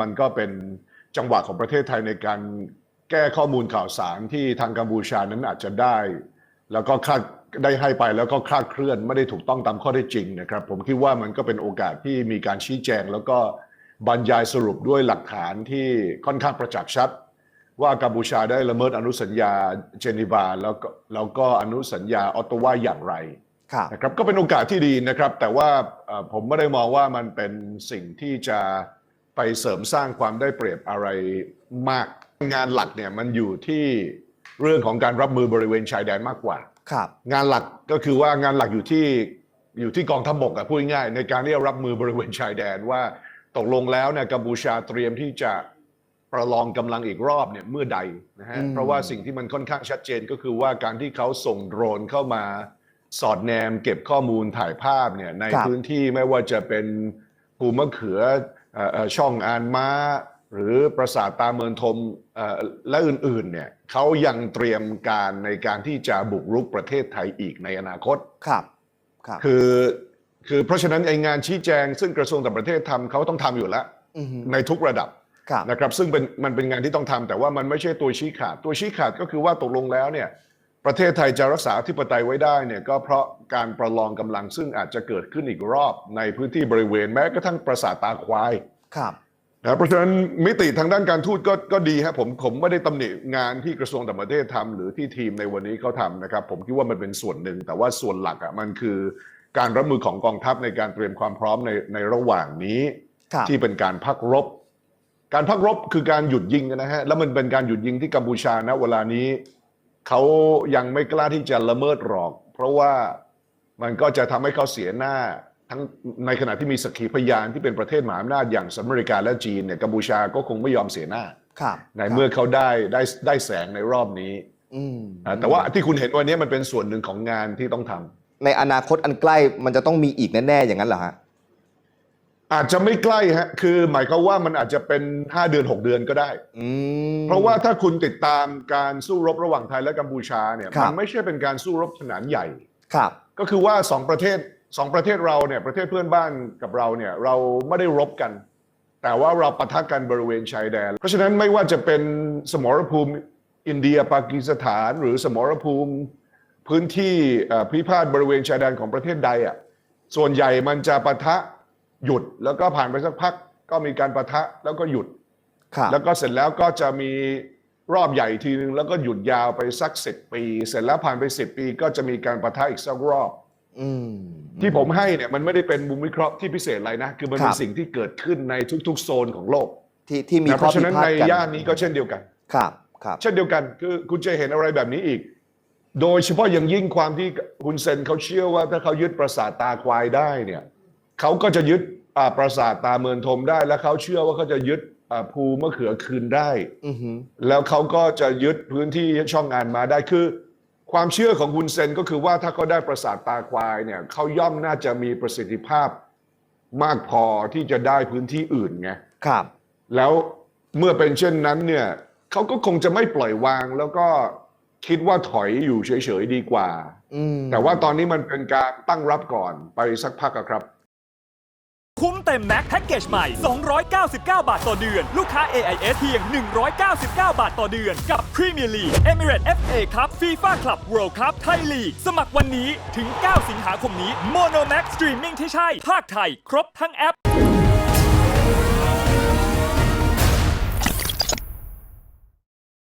มันก็เป็นจังหวะของประเทศไทยในการแก้ข้อมูลข่าวสารที่ทางกัมพูชานั้นอาจจะได้ แล้วก็คลาดได้ให้ไปแล้วก็คลาดเคลื่อนไม่ได้ถูกต้องตามข้อได้จริงนะครับ ผมคิดว่ามันก็เป็นโอกาสที่มีการชี้แจง แล้วก็บรรยายสรุปด้วยหลักฐานที่ค่อนข้างประจักษ์ชัด ว่ากัมพูชาได้ละเมิดอนุสัญญาเจนีวาแล้วก็แล้วก็อนุสัญญาออตตาวาอย่างไรครับนะครับก็เป็นโอกาสที่ดีนะครับ แต่ว่าเอ่อผมไม่ได้มองว่ามันเป็นสิ่งที่จะ ไปเสริมสร้างความได้เปรียบอะไรมากงานหลักเนี่ยมันอยู่ที่เรื่องของการรับมือบริเวณชายแดนมากกว่า ครับ งานหลักก็คือว่างานหลักอยู่ที่อยู่ที่กองทัพบกอะพูดง่ายๆในการที่จะรับมือบริเวณชายแดนว่าตกลงแล้วเนี่ยกัมพูชาเตรียมที่จะประลองกำลังอีกรอบเนี่ยเมื่อใดนะฮะอืม เพราะว่าสิ่งที่มันค่อนข้างชัดเจนก็คือว่าการที่เขาส่งโดรนเข้ามาสอดแนมเก็บข้อมูลถ่ายภาพเนี่ยในพื้นที่ไม่ว่าจะเป็นภูมะเขือเอ่อเอ่อ ช่องอานม้า หรือปราสาทตาเมืองทมเอ่อและอื่นๆเนี่ยเขายังเตรียมการในการที่จะบุกรุกประเทศไทยอีกในอนาคตครับครับคือคือเพราะฉะนั้นไองานชี้แจง ซึ่งกระทรวงต่างประเทศทำเขาต้องทำอยู่แล้วอือฮึในทุกระดับครับนะครับซึ่งเป็นมันเป็นงานที่ต้องทำแต่ว่ามันไม่ใช่ตัวชี้ขาดตัวชี้ขาดก็คือว่าตกลงแล้วเนี่ย ประเทศไทยจะรักษาอธิปไตยไว้ได้เนี่ยก็เพราะการประลองกำลังซึ่งอาจจะเกิดขึ้นอีกรอบในพื้นที่บริเวณแม้กระทั่งปราสาทตาควายครับนะเพราะฉะนั้นมิติทางด้านการทูตก็ก็ดีฮะผมผมไม่ได้ตำหนิงานที่กระทรวงต่างประเทศทำหรือที่ทีมในวันนี้เขาทำนะครับ ผมคิดว่ามันเป็นส่วนหนึ่ง แต่ว่าส่วนหลักอะมันคือการรับมือของกองทัพในการเตรียมความพร้อมในในระหว่างนี้ครับที่เป็นการพักรบ การพักรบคือการหยุดยิงนะฮะแล้วมันเป็นการหยุดยิงที่กัมพูชานะเวลานี้ เขายังไม่กล้าที่จะละเมิดหรอก เพราะว่ามันก็จะทำให้เขาเสียหน้า ทั้งในขณะที่มีสักขีพยานที่เป็นประเทศมหาอำนาจอย่างสหรัฐอเมริกาและจีนเนี่ยกัมพูชาก็คงไม่ยอมเสียหน้าครับในเมื่อเขาได้ได้ได้แสงในรอบนี้อืมอ่าแต่ว่าที่คุณเห็นวันนี้มันเป็นส่วนหนึ่งของงานที่ต้องทำในอนาคตอันใกล้มันจะต้องมีอีกแน่ๆอย่างนั้นเหรอฮะ อาจจะไม่ใกล้ฮะคือหมายความว่ามันอาจจะเป็น5เดือน6เดือนก็ได้ อืม เพราะว่าถ้าคุณติดตามการสู้รบระหว่างไทยและกัมพูชาเนี่ยครับ มันไม่ใช่เป็นการสู้รบขนาดใหญ่ ครับ ก็คือว่าสองประเทศสองประเทศเราเนี่ยประเทศเพื่อนบ้านกับเราเนี่ยเราไม่ได้รบกัน แต่ว่าเราปะทะกันบริเวณชายแดน เพราะฉะนั้นไม่ว่าจะเป็นสมรภูมิอินเดียปากีสถาน หรือสมรภูมิพื้นที่เอ่อพิพาทบริเวณชายแดนของประเทศใดอะส่วนใหญ่มันจะปะทะ หยุดแล้วก็ผ่านไปสักพักก็มีการปะทะแล้วก็หยุด ครับ แล้วก็เสร็จแล้วก็จะมีรอบใหญ่ทีนึงแล้วก็หยุดยาวไปสักสิปี เสร็จแล้วผ่านไปสิปี ก็จะมีการประทะอีกสักรอบ อืม ที่ผมให้เนี่ยมันไม่ได้เป็นมุมวิเคราะห์ที่พิเศษอะไรนะ คือมันเป็คนรับสิ่งที่เกิดขึ้นในทุกๆ โซนของโลกที่ที่มีนะเพข้อราะฉะพินั้นพาทในกันย่านนี้ก็เช่นเดียวกัน ครับ ครับ เช่นเดียวกันคือคุณจะเห็นอะไรแบบนี้อีก โดยเฉพาะอย่างยิ่งความที่คุณเซนเขาเชื่อว่าถ้าเขายึดปราสาทตาควายได้เนี่ย เขาก็จะยึดอ่าปราสาทตาเมืองทมได้ และเขาเชื่อว่าเขาจะยึดอ่าภูมะเขือคืนได้อือฮึแล้วเขาก็จะยึดพื้นที่ช่องงานมาได้คือ ความเชื่อของคุณเซนก็คือว่าถ้าเขาได้ประสาทตาควายเนี่ยเขาย่อมน่าจะมีประสิทธิภาพมากพอที่จะได้พื้นที่อื่นไงครับ แล้วเมื่อเป็นเช่นนั้นเนี่ยเขาก็คงจะไม่ปล่อยวางแล้วก็คิดว่าถอยอยู่เฉยๆดีกว่าอืมแต่ว่าตอนนี้มันเป็นการตั้งรับก่อนไปสักพักอะครับ คุ้มเต็มแม็กแพ็กเกจใหม่ 299 บาทต่อเดือน ลูกค้า AIS เพียง 199 บาทต่อเดือน กับพรีเมียร์ลีกเอมิเรตส์ FA Cup FIFA Club World Cup Thai League สมัครวันนี้ถึง 9 สิงหาคมนี้โมโนแม็กสตรีมมิ่งที่ใช่ภาคไทย ครบทั้งแอป